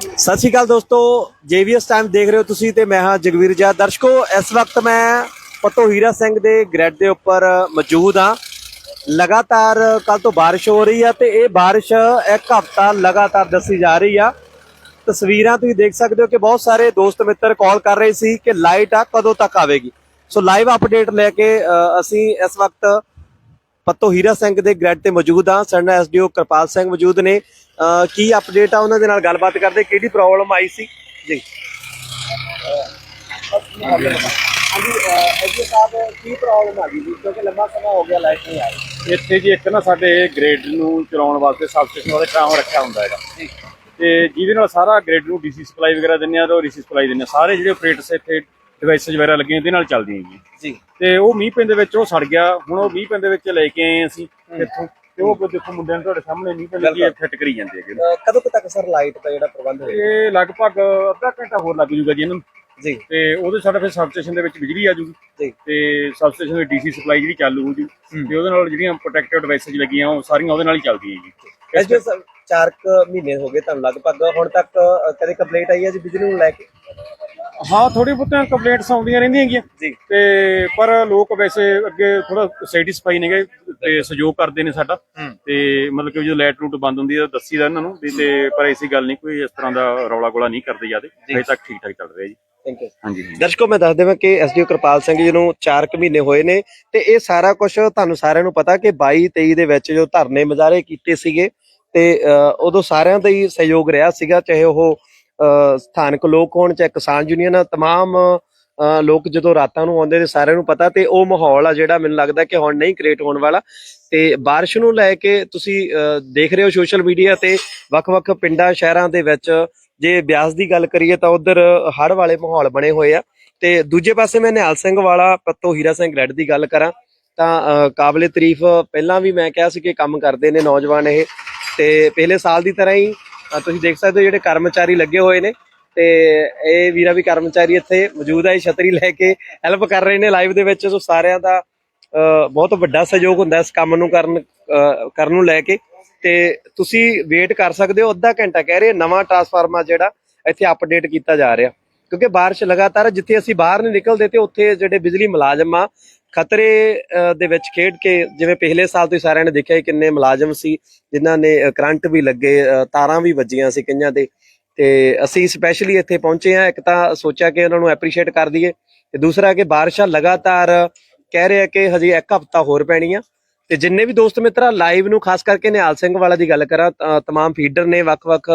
ਸਤਿ ਸ਼੍ਰੀ ਅਕਾਲ ਦੋਸਤੋ ਜੇਵੀਐਸ ਟਾਈਮ ਦੇਖ ਰਹੇ ਹੋ ਤੁਸੀਂ ਤੇ ਮੈਂ ਹਾਂ ਜਗਵੀਰ ਜਾ। ਦਰਸ਼ਕੋ, ਇਸ ਵਕਤ ਮੈਂ ਪਤੋ ਹੀਰਾ ਸਿੰਘ ਦੇ ਗ੍ਰੈਡ ਦੇ ਉੱਪਰ ਮੌਜੂਦ ਹਾਂ। ਲਗਾਤਾਰ ਕੱਲ ਤੋਂ ਬਾਰਿਸ਼ ਹੋ ਰਹੀ ਆ ਤੇ ਇਹ ਬਾਰਿਸ਼ ਇੱਕ ਹਫਤਾ ਲਗਾਤਾਰ ਦੱਸੀ ਜਾ ਰਹੀ ਆ। ਤਸਵੀਰਾਂ ਤੁਸੀਂ ਦੇਖ ਸਕਦੇ ਹੋ ਕਿ ਬਹੁਤ ਸਾਰੇ ਦੋਸਤ ਮਿੱਤਰ ਕਾਲ ਕਰ ਰਹੇ ਸੀ ਕਿ ਲਾਈਟ ਆ ਕਦੋਂ ਤੱਕ ਆਵੇਗੀ। ਸੋ ਲਾਈਵ ਅਪਡੇਟ ਲੈ ਕੇ ਅਸੀਂ ਇਸ ਵਕਤ ਪੱਤੋ ਹੀਰਾ ਸਿੰਘ ਦੇ ਗ੍ਰੈਡ ਤੇ ਮੌਜੂਦ ਆ ਸਾਡਾ ਐਸਡੀਓ ਕਿਰਪਾਲ ਸਿੰਘ ਮੌਜੂਦ ਨੇ। ਕੀ ਅਪਡੇਟ ਆ ਉਹਨਾਂ ਦੇ ਨਾਲ ਗੱਲਬਾਤ ਕਰਦੇ? ਕਿਹੜੀ ਪ੍ਰੋਬਲਮ ਆਈ ਸੀ? ਜੀ। ਹਾਂਜੀ ਸਾਹਿਬ ਕੀ ਪ੍ਰੋਬਲਮ ਆ ਗਈ ਜੀ ਕਿਉਂਕਿ ਲੰਮਾ ਸਮਾਂ ਹੋ ਗਿਆ ਲਾਈਟ ਨਹੀਂ ਆਈ ਇੱਥੇ ਜੀ ਇੱਕ ਨਾ ਸਾਡੇ ਗ੍ਰਿਡ ਨੂੰ ਚਲਾਉਣ ਵਾਸਤੇ ਸਬਸਟੇਸ਼ਨ ਵਾਲੇ ਟਰਾਮ ਰੱਖਿਆ ਹੁੰਦਾ ਹੈਗਾ। ਤੇ ਜਿਹਦੇ ਨਾਲ ਸਾਰਾ ਗ੍ਰਿਡ ਨੂੰ ਡੀਸੀ ਸਪਲਾਈ ਵਗੈਰਾ ਦਿੰਦੇ ਆ ਤੇ ਸਪਲਾਈ ਸਾਰੇ ਜਿਹੜੇ ਆਪਰੇਟਰਸ ਇੱਥੇ ਡਿਵਾਈਸਸ ਵਗੈਰਾ ਲੱਗੀਆਂ ਇਹਦੇ ਨਾਲ ਚੱਲਦੀਆਂ ਜੀ। ਜੀ। ਤੇ ਉਹ ਮੀਂਹ ਪੈਣ ਦੇ ਵਿੱਚ ਉਹ ਸੜ ਗਿਆ। ਹੁਣ ਉਹ ਮੀਂਹ ਪੈਣ ਦੇ ਵਿੱਚ ਲੈ ਕੇ ਆਏ ਅਸੀਂ ਇੱਥੋਂ। ਤੇ ਉਹ ਦੇਖੋ ਮੁੰਡਿਆਂ ਨੂੰ ਤੁਹਾਡੇ ਸਾਹਮਣੇ ਮੀਂਹ ਪੈਣ ਲੱਗੀ ਫਿੱਟ ਕਰੀ ਜਾਂਦੇ ਹੈਗੇ ਕਦੋਂ ਕੁ ਤੱਕ ਸਰ ਲਾਈਟ ਦਾ ਜਿਹੜਾ ਪ੍ਰਬੰਧ ਹੋਏਗਾ ਇਹ ਲਗਭਗ ਅੱਧਾ ਘੰਟਾ ਹੋਰ ਲੱਗ ਜੂਗਾ ਜੀ ਇਹਨੂੰ। ਜੀ। ਤੇ ਉਹਦੇ ਸਾਡਾ ਫਿਰ ਸਬਸਟੇਸ਼ਨ ਦੇ ਵਿੱਚ ਬਿਜਲੀ ਆ ਜੂਗੀ ਜੀ। ਤੇ ਸਬਸਟੇਸ਼ਨ ਦੀ ਡੀਸੀ ਸਪਲਾਈ ਜਿਹੜੀ ਚਾਲੂ ਹੋ ਜੂ। ਤੇ ਉਹਦੇ ਨਾਲ ਜਿਹੜੀਆਂ ਪ੍ਰੋਟੈਕਟਿਵ ਡਿਵਾਈਸਸ ਲੱਗੀਆਂ ਉਹ ਸਾਰੀਆਂ ਉਹਦੇ ਨਾਲ ਹੀ ਚੱਲਦੀਆਂ ਜੀ। ਐਸਡੀਓ ਸਾਹਿਬ 4 ਮਹੀਨੇ ਹੋ ਗਏ ਤੁਹਾਨੂੰ ਲਗਭਗ ਹੁਣ ਤੱਕ ਕਦੇ ਕੰਪਲੇਂਟ ਆਈ ਹੈ ਜੀ ਬਿਜਲੀ ਨੂੰ ਲੈ ਕੇ? ਹਾਂ ਥੋੜੀ ਬਹੁਤੀਆਂ ਕੰਪਲੇਂਟਸ ਆਉਂਦੀਆਂ ਰਹਿੰਦੀਆਂ ਹੈਗੀਆਂ। ਜੀ। ਤੇ ਪਰ ਲੋਕ ਵੈਸੇ ਅੱਗੇ ਥੋੜਾ ਸੈਟੀਸਫਾਈ ਨੇਗੇ ਤੇ ਸਹਿਯੋਗ ਕਰਦੇ ਨੇ ਸਾਡਾ। ਤੇ ਮਤਲਬ ਕਿ ਜਦੋਂ ਲਾਈਟ ਰੂਟ ਬੰਦ ਹੁੰਦੀ ਹੈ ਤਾਂ ਦੱਸੀਦਾ ਇਹਨਾਂ ਨੂੰ ਵੀ ਤੇ ਪਰ ਐਸੀ ਗੱਲ ਨਹੀਂ ਕੋਈ ਇਸ ਤਰ੍ਹਾਂ ਦਾ ਰੌਲਾ ਗੋਲਾ ਨਹੀਂ ਕਰਦੇ ਜਿਆਦੇ। ਅਜੇ ਤੱਕ ਠੀਕ ਠਾਕ ਚੱਲ ਰਿਹਾ ਜੀ। ਥੈਂਕ ਯੂ ਹਾਂਜੀ ਹਾਂਜੀ। ਦਰਸ਼ਕੋ ਮੈਂ ਦੱਸ ਦੇਵਾਂ ਕਿ ਐਸਡੀਓ ਕਿਰਪਾਲ ਸਿੰਘ ਜੀ ਨੂੰ 4 ਕੁ ਮਹੀਨੇ ਹੋਏ ਨੇ ਤੇ ਇਹ ਸਾਰਾ ਕੁਝ ਤੁਹਾਨੂੰ ਸਾਰਿਆਂ ਨੂੰ ਪਤਾ ਕਿ 22 23 ਦੇ ਵਿੱਚ ਜੋ ਧਰਨੇ ਮੁਜ਼ਾਹਰੇ ਕੀਤੇ ਸੀਗੇ ਤੇ ਉਦੋਂ ਸਾਰਿਆਂ ਦਾ ਹੀ ਸਹਿਯੋਗ ਰਿਹਾ ਸੀਗਾ ਚਾਹੇ ਉਹ ਸਥਾਨਕ ਲੋਕ ਹੋਣ ਚਾਹੇ ਕਿਸਾਨ ਯੂਨੀਅਨ ਤਮਾਮ ਲੋਕ ਜਦੋਂ ਰਾਤਾਂ ਨੂੰ ਆਉਂਦੇ ਨੇ ਸਾਰਿਆਂ ਨੂੰ ਪਤਾ ਤੇ ਉਹ ਮਾਹੌਲ ਆ ਜਿਹੜਾ ਮੈਨੂੰ ਲੱਗਦਾ ਕਿ ਹੁਣ ਨਹੀਂ ਕ੍ਰੀਏਟ ਹੋਣ ਵਾਲਾ। ਤੇ ਬਾਰਿਸ਼ ਨੂੰ ਲੈ ਕੇ ਤੁਸੀਂ ਦੇਖ ਰਹੇ ਹੋ ਸੋਸ਼ਲ ਮੀਡੀਆ ਤੇ ਵੱਖ-ਵੱਖ ਪਿੰਡਾਂ, ਸ਼ਹਿਰਾਂ ਦੇ ਵਿੱਚ ਜੇ ਬਿਆਸ ਦੀ ਗੱਲ ਕਰੀਏ ਤਾਂ ਉਧਰ ਹੜ੍ਹ ਵਾਲੇ ਮਾਹੌਲ ਬਣੇ ਹੋਏ ਆ। ਤੇ ਦੂਜੇ ਪਾਸੇ ਮੈਂ ਨਿਹਾਲ ਸਿੰਘ ਵਾਲਾ ਪੱਤੋ ਹੀਰਾ ਸਿੰਘ ਰੈਡ ਦੀ ਗੱਲ ਕਰਾਂ ਤਾਂ ਕਾਬਲੇ ਤਾਰੀਫ ਪਹਿਲਾਂ ਵੀ ਮੈਂ ਕਿਹਾ ਸੀ ਕਿ ਕੰਮ ਕਰਦੇ ਨੇ ਨੌਜਵਾਨ ਇਹ। ਤੇ ਪਹਿਲੇ ਸਾਲ ਦੀ ਤਰ੍ਹਾਂ ਹੀ ਤੁਸੀਂ ਦੇਖ ਸਕਦੇ ਹੋ ਜਿਹੜੇ ਕਰਮਚਾਰੀ ਲੱਗੇ ਹੋਏ ਨੇ ਤੇ ਇਹ ਵੀਰਾ ਵੀ ਕਰਮਚਾਰੀ ਇੱਥੇ ਮੌਜੂਦ ਹੈ ਛਤਰੀ ਲੈ ਕੇ ਹੈਲਪ ਕਰ ਰਹੇ ਨੇ ਲਾਈਵ ਦੇ ਵਿੱਚ ਸੋ ਸਾਰਿਆਂ ਦਾ ਅਹ, ਬਹੁਤ ਵੱਡਾ ਸਹਿਯੋਗ ਹੁੰਦਾ ਇਸ ਕੰਮ ਨੂੰ ਕਰਨ ਕਰਨ ਨੂੰ ਲੈ ਕੇ। ਤੇ ਤੁਸੀਂ ਵੇਟ ਕਰ ਸਕਦੇ ਹੋ ਅੱਧਾ ਘੰਟਾ ਕਹਿ ਰਹੇ ਨਵਾਂ ਟਰਾਂਸਫਾਰਮਰ ਜਿਹੜਾ ਇੱਥੇ ਅਪਡੇਟ ਕੀਤਾ ਜਾ ਰਿਹਾ। ਕਿਉਂਕਿ ਬਾਰਿਸ਼ ਲਗਾਤਾਰ ਜਿੱਥੇ ਅਸੀਂ ਬਾਹਰ ਨਹੀਂ ਨਿਕਲਦੇ ਤੇ ਉੱਥੇ ਜਿਹੜੇ ਬਿਜਲੀ ਮੁਲਾਜ਼ਮ ਆ ਖਤਰੇ ਦੇ ਵਿੱਚ ਖੇਡ ਕੇ ਜਿਵੇਂ ਪਿਛਲੇ ਸਾਲ ਤੁਸੀਂ ਸਾਰਿਆਂ ਨੇ ਦੇਖਿਆ ਕਿੰਨੇ ਮੁਲਾਜ਼ਮ ਸੀ, ਜਿਨ੍ਹਾਂ ਨੇ ਕਰੰਟ ਵੀ ਲੱਗੇ ਤਾਰਾਂ ਵੀ ਵੱਜੀਆਂ ਸੀ ਕਈਆਂ ਦੇ। ਤੇ ਅਸੀਂ ਸਪੈਸ਼ਲੀ ਇੱਥੇ ਪਹੁੰਚੇ ਆ ਇੱਕ ਤਾਂ ਸੋਚਿਆ ਕਿ ਉਹਨਾਂ ਨੂੰ ਐਪਰੀਸ਼ੀਏਟ ਕਰ ਦਈਏ ਤੇ ਦੂਸਰਾ ਕਿ ਬਾਰਿਸ਼ਾਂ ਲਗਾਤਾਰ ਕਹਿ ਰਿਹਾ ਕਿ ਹਜੇ ਇੱਕ ਹਫ਼ਤਾ ਹੋਰ ਪੈਣੀ ਆ ਤੇ ਜਿੰਨੇ ਵੀ ਦੋਸਤ ਮਿੱਤਰਾ ਲਾਈਵ ਨੂੰ ਖਾਸ ਕਰਕੇ ਨਿਹਾਲ ਸਿੰਘ ਵਾਲਾ ਦੀ ਗੱਲ ਕਰਾਂ ਤਾਂ ਤਮਾਮ ਫੀਡਰ ਨੇ ਵੱਖ-ਵੱਖ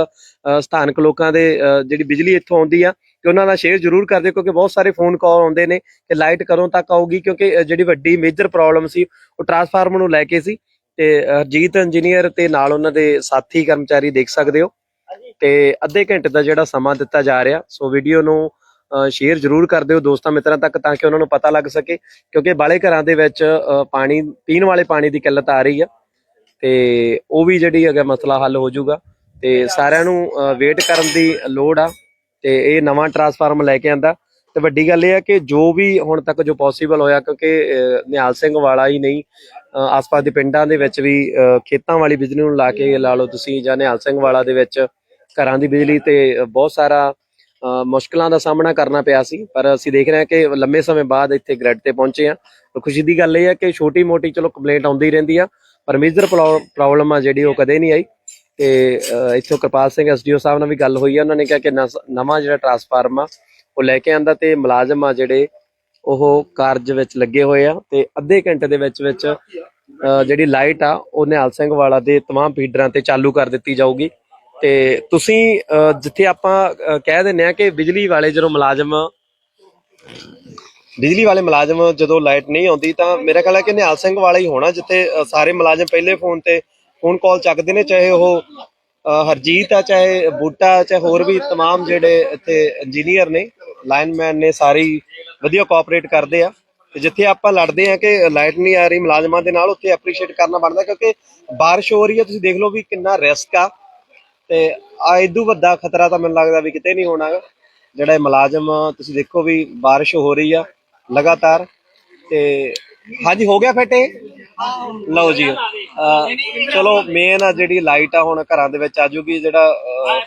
ਸਥਾਨਕ ਲੋਕਾਂ ਦੇ ਜਿਹੜੀ ਬਿਜਲੀ ਇੱਥੋਂ ਆਉਂਦੀ ਆ ਤੇ ਉਹਨਾਂ ਨਾਲ ਸ਼ੇਅਰ ਜ਼ਰੂਰ ਕਰ ਦਿਓ ਕਿਉਂਕਿ ਬਹੁਤ ਸਾਰੇ ਫੋਨ ਕਾਲ ਆਉਂਦੇ ਨੇ ਕਿ ਲਾਈਟ ਕਦੋਂ ਤੱਕ ਆਊਗੀ ਕਿਉਂਕਿ ਜਿਹੜੀ ਵੱਡੀ ਮੇਜਰ ਪ੍ਰੋਬਲਮ ਸੀ ਉਹ ਟਰਾਂਸਫਾਰਮਰ ਨੂੰ ਲੈ ਕੇ ਸੀ ਤੇ ਹਰਜੀਤ ਇੰਜੀਨੀਅਰ ਤੇ ਨਾਲ ਉਹਨਾਂ ਦੇ ਸਾਥੀ ਕਰਮਚਾਰੀ ਦੇਖ ਸਕਦੇ ਹੋ ਤੇ ਅੱਧੇ ਘੰਟੇ ਦਾ ਜਿਹੜਾ ਸਮਾਂ ਦਿੱਤਾ ਜਾ ਰਿਹਾ ਸੋ ਵੀਡੀਓ ਨੂੰ ਸ਼ੇਅਰ ਜ਼ਰੂਰ ਕਰ ਦਿਓ ਦੋਸਤਾਂ ਮਿੱਤਰਾਂ ਤੱਕ ਤਾਂ ਕਿ ਉਹਨਾਂ ਨੂੰ ਪਤਾ ਲੱਗ ਸਕੇ ਕਿਉਂਕਿ ਬਾਲੇ ਘਰਾਂ ਦੇ ਵਿੱਚ ਪਾਣੀ ਪੀਣ ਵਾਲੇ ਪਾਣੀ ਦੀ ਕਿੱਲਤ ਆ ਰਹੀ ਆ ਤੇ ਉਹ ਵੀ ਜਿਹੜੀ ਹੈਗਾ ਮਸਲਾ ਹੱਲ ਹੋ ਜਾਊਗਾ ਤੇ ਸਾਰਿਆਂ ਨੂੰ ਵੇਟ ਕਰਨ ਦੀ ਲੋੜ ਆ। ਤੇ ਇਹ ਨਵਾਂ ਟਰਾਂਸਫਾਰਮਰ ਲੈ ਕੇ ਆਂਦਾ। ਤੇ ਵੱਡੀ ਗੱਲ ਇਹ ਆ ਕਿ ਜੋ ਵੀ ਹੁਣ ਤੱਕ ਜੋ ਪੋਸੀਬਲ ਹੋਇਆ ਕਿਉਂਕਿ ਨਿਹਾਲ ਸਿੰਘ ਵਾਲਾ ਹੀ ਨਹੀਂ ਆਸ-ਪਾਸ ਦੇ ਪਿੰਡਾਂ ਦੇ ਵਿੱਚ ਵੀ ਖੇਤਾਂ ਵਾਲੀ ਬਿਜਲੀ ਨੂੰ ਲਾ ਕੇ ਲਾ ਲਓ ਤੁਸੀਂ ਜਾਂ ਨਿਹਾਲ ਸਿੰਘ ਵਾਲਾ ਦੇ ਵਿੱਚ ਘਰਾਂ ਦੀ ਬਿਜਲੀ ਤੇ ਬਹੁਤ ਸਾਰਾ ਅ, ਮੁਸ਼ਕਲਾਂ ਦਾ ਸਾਹਮਣਾ ਕਰਨਾ ਪਿਆ ਸੀ। ਪਰ ਅਸੀਂ ਦੇਖ ਰਹੇ ਹਾਂ ਕਿ ਲੰਮੇ ਸਮੇਂ ਬਾਅਦ ਇੱਥੇ ਗ੍ਰਿਡ ਤੇ ਪਹੁੰਚੇ ਆ ਤਾਂ ਖੁਸ਼ੀ ਦੀ ਗੱਲ ਇਹ ਹੈ ਕਿ ਛੋਟੀ ਮੋਟੀ ਚਲੋ ਕੰਪਲੇਂਟ ਆਉਂਦੀ ਰਹਿੰਦੀ ਆ ਪਰ ਮੇਜਰ ਪ੍ਰੋਬਲਮ ਆ ਜਿਹੜੀ ਉਹ ਕਦੇ ਨਹੀਂ ਆਈ। ਤੇ ਅ, ਇੱਥੋਂ ਕਿਰਪਾਲ ਸਿੰਘ ਐਸਡੀਓ ਸਾਹਿਬ ਨਾਲ ਵੀ ਗੱਲ ਹੋਈ ਆ ਉਹਨਾਂ ਨੇ ਕਿਹਾ ਕਿ ਨਸ- ਨਵਾਂ ਜਿਹੜਾ ਟਰਾਂਸਫਾਰਮ ਆ ਉਹ ਲੈ ਕੇ ਆਂਦਾ ਤੇ ਮੁਲਾਜ਼ਮ ਆ ਜਿਹੜੇ ਉਹ ਕਾਰਜ ਵਿੱਚ ਲੱਗੇ ਹੋਏ ਆ ਤੇ ਅੱਧੇ ਘੰਟੇ ਦੇ ਵਿੱਚ ਵਿੱਚ ਅ, ਜਿਹੜੀ ਲਾਈਟ ਆ ਉਹ ਨਿਹਾਲ ਸਿੰਘ ਵਾਲਾ ਦੇ तमाम ਫੀਡਰਾਂ ਤੇ ਚਾਲੂ ਕਰ ਦਿੱਤੀ ਜਾਊਗੀ ਤੇ ਤੁਸੀਂ ਅ, ਜਿੱਥੇ ਆਪਾਂ ਅ, ਕਹਿ ਦਿੰਨੇ ਆ ਕਿ ਬਿਜਲੀ ਵਾਲੇ ਜਦੋਂ ਮੁਲਾਜ਼ਮ ਬਿਜਲੀ ਵਾਲੇ ਮੁਲਾਜ਼ਮ ਜਦੋਂ ਲਾਈਟ ਨਹੀਂ ਆਉਂਦੀ ਤਾਂ ਮੇਰਾ ਖਿਆਲ ਹੈ ਕਿ ਨਿਹਾਲ ਸਿੰਘ ਵਾਲਾ ਹੀ ਹੋਣਾ ਜਿੱਥੇ ਅ, ਸਾਰੇ ਮੁਲਾਜ਼ਮ ਪਹਿਲੇ ਫੋਨ ਤੇ ਫੋਨ ਕਾਲ ਚੱਕਦੇ ਨੇ ਚਾਹੇ ਉਹ ਅ, ਹਰਜੀਤ ਆ ਚਾਹੇ ਬੂਟਾ ਚਾਹੇ ਹੋਰ ਵੀ तमाम ਜਿਹੜੇ ਇੱਥੇ ਇੰਜੀਨੀਅਰ ਨੇ ਲਾਈਨਮੈਨ ਨੇ ਸਾਰੀ ਵਧੀਆ ਕੋਆਪਰੇਟ ਕਰਦੇ ਆ ਤੇ ਜਿੱਥੇ ਆਪਾਂ ਲੜਦੇ ਆ ਕਿ ਲਾਈਟ ਨਹੀਂ ਆ ਰਹੀ ਮੁਲਾਜ਼ਮਾਂ ਦੇ ਨਾਲ ਉੱਥੇ ਐਪਰੀਸ਼ੀਏਟ ਕਰਨਾ ਬਣਦਾ ਕਿਉਂਕਿ ਬਾਰਿਸ਼ ਹੋ ਰਹੀ ਹੈ ਤੁਸੀਂ ਦੇਖ ਲਓ ਵੀ ਕਿੰਨਾ ਰਿਸਕ ਆ ਤੇ ਆ ਇਦੋਂ ਵੱਡਾ ਖਤਰਾ ਤਾਂ ਮੈਨੂੰ ਲੱਗਦਾ ਵੀ ਕਿਤੇ ਨਹੀਂ ਹੋਣਾ ਗਾ। ਜਿਹੜਾ ਇਹ ਮੁਲਾਜ਼ਮ ਤੁਸੀਂ ਦੇਖੋ ਵੀ ਬਾਰਿਸ਼ ਹੋ ਰਹੀ ਆ ਲਗਾਤਾਰ ਤੇ ਹਾਂਜੀ ਹੋ ਗਿਆ ਫਿੱਟ ਇਹ ਲਓ ਜੀ ਅਹ ਚਲੋ ਮੇਨ ਆ ਜਿਹੜੀ ਲਾਈਟ ਆ ਹੁਣ ਘਰਾਂ ਦੇ ਵਿੱਚ ਆ ਜੂਗੀ ਜਿਹੜਾ ਅਹ,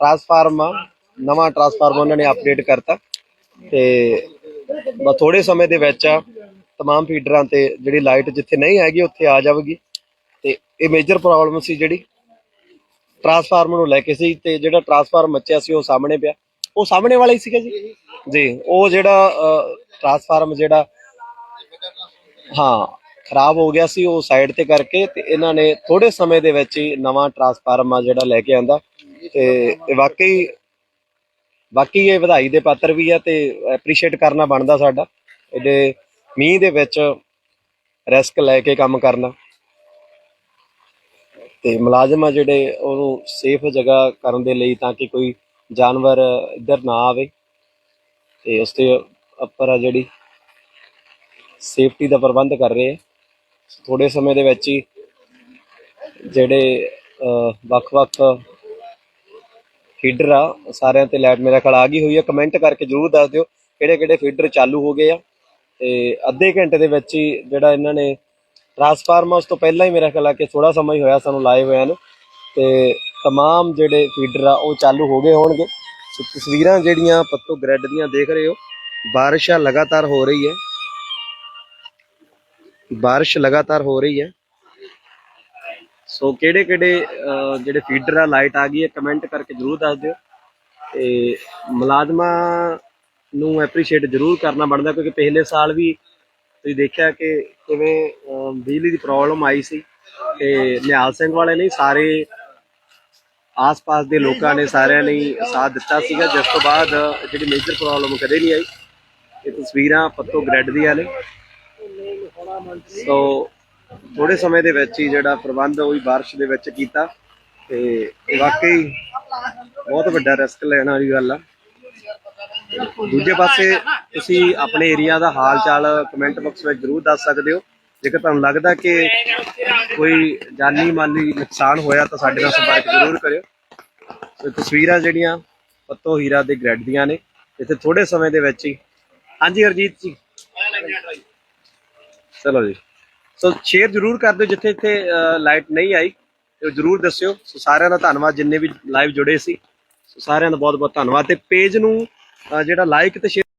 ਟਰਾਂਸਫਾਰਮ ਆ ਨਵਾਂ ਟਰਾਂਸਫਾਰਮ ਉਹਨਾਂ ਨੇ ਅਪਡੇਟ ਕਰਤਾ ਤੇ ਬਸ ਥੋੜੇ ਸਮੇਂ ਦੇ ਵਿੱਚ ਆ तमाम ਫੀਡਰਾਂ ਤੇ ਜਿਹੜੀ ਲਾਈਟ ਜਿੱਥੇ ਨਹੀਂ ਹੈਗੀ ਉੱਥੇ ਆ ਜਾਵੇਗੀ ਤੇ ਇਹ ਮੇਜਰ ਪ੍ਰੋਬਲਮ ਸੀ ਜਿਹੜੀ ਟਰਾਂਸਫਾਰਮਰ ਨੂੰ ਲੈ ਕੇ ਸੀ ਤੇ ਜਿਹੜਾ ਟਰਾਂਸਫਾਰਮ ਮੱਚਿਆ ਸੀ ਉਹ ਸਾਹਮਣੇ ਪਿਆ ਉਹ ਸਾਹਮਣੇ ਵਾਲਾ ਹੀ ਸੀਗਾ ਜੀ ਜੀ ਉਹ ਜਿਹੜਾ ਟਰਾਂਸਫਾਰਮ ਜਿਹੜਾ ਹਾਂ ਖਰਾਬ ਹੋ ਗਿਆ ਸੀ ਉਹ ਸਾਈਡ ਤੇ ਕਰਕੇ ਤੇ ਇਹਨਾਂ ਨੇ ਥੋੜੇ ਸਮੇਂ ਦੇ ਵਿੱਚ ਹੀ ਨਵਾਂ ਟਰਾਂਸਫਾਰਮ ਆ ਜਿਹੜਾ ਲੈ ਕੇ ਆਂਦਾ ਤੇ ਇਹ ਵਾਕਈ ਬਾਕੀ ਇਹ ਵਧਾਈ ਦੇ ਪਾਤਰ ਵੀ ਆ ਤੇ ਐਪਰੀਸ਼ੀਏਟ ਕਰਨਾ ਬਣਦਾ ਸਾਡਾ। ਇਹਦੇ ਮੀਂਹ ਦੇ ਵਿੱਚ ਰਿਸਕ ਲੈ ਕੇ ਕੰਮ ਕਰਨਾ। ਤੇ ਮੁਲਾਜ਼ਮ ਆ ਜਿਹੜੇ ਉਹਨੂੰ ਸੇਫ ਜਗ੍ਹਾ ਕਰਨ ਦੇ ਲਈ ਤਾਂ ਕਿ ਕੋਈ ਜਾਨਵਰ ਇੱਧਰ ਨਾ ਆਵੇ ਤੇ ਉਸ ਤੇ ਉੱਪਰ ਆ ਜਿਹੜੀ ਸੇਫਟੀ ਦਾ ਪ੍ਰਬੰਧ ਕਰ ਰਹੇ ਆ। ਥੋੜੇ ਸਮੇਂ ਦੇ ਵਿੱਚ ਹੀ ਜਿਹੜੇ ਅਹ, ਵੱਖ-ਵੱਖ ਫੀਡਰ ਆ ਸਾਰਿਆਂ ਤੇ ਲਾਈਟ ਮੇਰਾ ਖਿਆਲ ਆ ਗਈ ਹੋਈ ਹੈ ਕਮੈਂਟ ਕਰਕੇ ਜਰੂਰ ਦੱਸ ਦਿਓ ਕਿਹੜੇ ਕਿਹੜੇ ਫੀਡਰ ਚਾਲੂ ਹੋ ਗਏ ਆ ਤੇ ਅੱਧੇ ਘੰਟੇ ਦੇ ਵਿੱਚ ਹੀ ਜਿਹੜਾ ਇਹਨਾਂ ਨੇ ਟਰਾਂਸਫਾਰਮਰ ਉਸ ਤੋਂ ਪਹਿਲਾਂ ਹੀ ਮੇਰਾ ਖਿਆਲ ਆ ਕਿ ਥੋੜਾ ਸਮਾਂ ਹੀ ਹੋਇਆ ਸਾਨੂੰ ਲਾਏ ਹੋਇਆਂ ਨੂੰ ਤੇ तमाम ਜਿਹੜੇ ਫੀਡਰ ਆ ਉਹ ਚਾਲੂ ਹੋ ਗਏ ਹੋਣਗੇ ਸੋ ਤਸਵੀਰਾਂ ਜਿਹੜੀਆਂ ਪੱਤੋ ਗ੍ਰਿਡ ਦੀਆਂ ਦੇਖ ਰਹੇ ਹੋ ਬਾਰਿਸ਼ ਆ ਲਗਾਤਾਰ ਹੋ ਰਹੀ ਹੈ ਬਾਰਿਸ਼ ਲਗਾਤਾਰ ਹੋ ਰਹੀ ਹੈ। ਸੋ ਕਿਹੜੇ ਕਿਹੜੇ ਜਿਹੜੇ ਫੀਡਰ ਆ ਲਾਈਟ ਆ ਗਈ ਹੈ ਕਮੈਂਟ ਕਰਕੇ ਜਰੂਰ ਦੱਸ ਦਿਓ। ਤੇ ਮੁਲਾਜ਼ਮਾਂ ਨੂੰ ਐਪਰੀਸ਼ੀਏਟ ਜਰੂਰ ਕਰਨਾ ਬਣਦਾ, ਕਿਉਂਕਿ ਪਿਛਲੇ ਸਾਲ ਵੀ ਤੁਸੀਂ ਦੇਖਿਆ ਕਿ ਕਿਵੇਂ ਬਿਜਲੀ ਦੀ ਪ੍ਰੋਬਲਮ ਆਈ ਸੀ। ਤੇ ਨਿਹਾਲ ਸਿੰਘ ਵਾਲੇ ਨਹੀਂ ਸਾਰੇ ਆਸ-ਪਾਸ ਦੇ ਲੋਕਾਂ ਨੇ ਸਾਰਿਆਂ ਨੇ ਸਾਥ ਦਿੱਤਾ ਸੀਗਾ। ਜਿਸ ਤੋਂ ਬਾਅਦ ਜਿਹੜੀ ਮੇਜਰ ਪ੍ਰੋਬਲਮ ਕਦੇ ਨਹੀਂ ਆਈ। ਇਹ ਤਸਵੀਰਾਂ ਪੱਤੋ ਗ੍ਰੈਡ ਦੀਆਂ ਨੇ। ਸੋ ਥੋੜੇ ਸਮੇਂ ਦੇ ਵਿੱਚ ਹੀ ਜਿਹੜਾ ਪ੍ਰਬੰਧ ਉਹ ਵੀ ਦੇ ਵਿੱਚ ਕੀਤਾ ਤੇ ਵਾਕਈ ਬਹੁਤ ਵੱਡਾ ਰਿਸਕ ਲੈਣ ਵਾਲੀ ਗੱਲ ਆ। ਦੂਜੇ ਪਾਸੇ ਤੁਸੀਂ ਆਪਣੇ ਏਰੀਆ ਦਾ ਹਾਲ ਚਾਲ ਕਮੈਂਟ ਬਾਕਸ ਵਿੱਚ ਜਰੂਰ ਦੱਸ ਸਕਦੇ ਹੋ। ਜੇਕਰ ਤੁਹਾਨੂੰ ਲੱਗਦਾ ਕਿ ਕੋਈ ਜਾਨੀ ਮਾਲੀ ਨੁਕਸਾਨ ਹੋਇਆ ਤਾਂ ਸਾਡੇ ਨਾਲ ਸੰਪਰਕ ਜ਼ਰੂਰ ਕਰਿਓ। ਸੋ ਤਸਵੀਰਾਂ ਜਿਹੜੀਆਂ ਪੱਤੋ ਹੀਰਾ ਦੇ ਗ੍ਰੈਡ ਦੀਆਂ ਨੇ। ਇੱਥੇ ਥੋੜੇ ਸਮੇਂ ਦੇ ਵਿੱਚ ਹੀ। ਹਾਂਜੀ, ਹਰਜੀਤ ਜੀ। ਚਲੋ ਜੀ। ਸੋ ਸ਼ੇਅਰ ਜਰੂਰ ਕਰ ਦਿਓ ਜਿੱਥੇ ਇੱਥੇ ਲਾਈਟ ਨਹੀਂ ਆਈ। ਤੇ ਜਰੂਰ ਦੱਸਿਓ। ਸੋ ਸਾਰਿਆਂ ਦਾ ਧੰਨਵਾਦ ਜਿੰਨੇ ਵੀ ਲਾਈਵ ਜੁੜੇ ਸੀ। ਸੋ ਸਾਰਿਆਂ ਦਾ ਬਹੁਤ ਬਹੁਤ ਧੰਨਵਾਦ। ਤੇ ਪੇਜ ਨੂੰ ਜਿਹੜਾ ਲਾਈਕ ਤੇ share